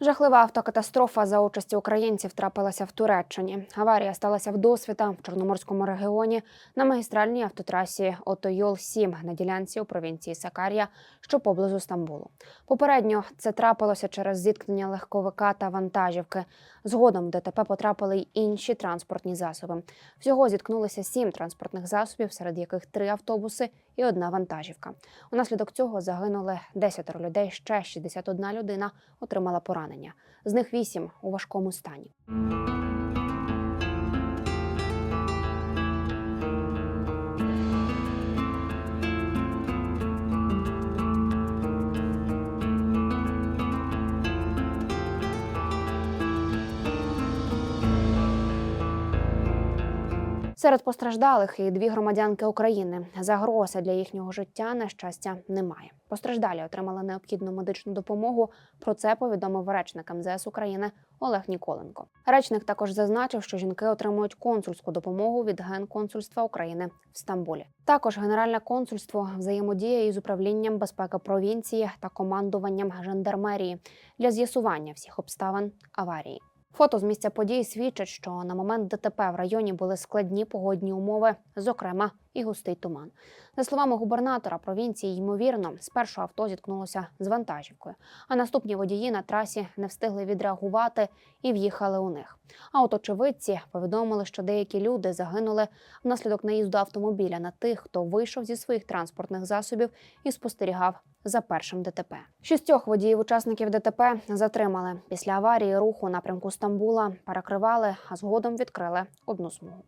Жахлива автокатастрофа за участі українців трапилася в Туреччині. Аварія сталася в досвіта в Чорноморському регіоні на магістральній автотрасі Отойол 7 на ділянці у провінції Сакарія, що поблизу Стамбулу. Попередньо це трапилося через зіткнення легковика та вантажівки. Згодом в ДТП потрапили й інші транспортні засоби. Всього зіткнулися сім транспортних засобів, серед яких три автобуси і одна вантажівка. Унаслідок цього загинули 10 людей. Ще 61 людина отримала поранення. З них вісім у важкому стані. Серед постраждалих і дві громадянки України. Загрози для їхнього життя, на щастя, немає. Постраждалі отримали необхідну медичну допомогу. Про це повідомив речник МЗС України Олег Ніколенко. Речник також зазначив, що жінки отримують консульську допомогу від Генконсульства України в Стамбулі. Також Генеральне консульство взаємодіє із управлінням безпеки провінції та командуванням жандармерії для з'ясування всіх обставин аварії. Фото з місця події свідчать, що на момент ДТП в районі були складні погодні умови, зокрема і густий туман. За словами губернатора провінції, ймовірно, спершу авто зіткнулося з вантажівкою, а наступні водії на трасі не встигли відреагувати і в'їхали у них. А от очевидці повідомили, що деякі люди загинули внаслідок наїзду автомобіля на тих, хто вийшов зі своїх транспортних засобів і спостерігав за першим ДТП. Шістьох водіїв-учасників ДТП затримали після аварії руху напрямку Стамбула, перекривали, а згодом відкрили одну смугу.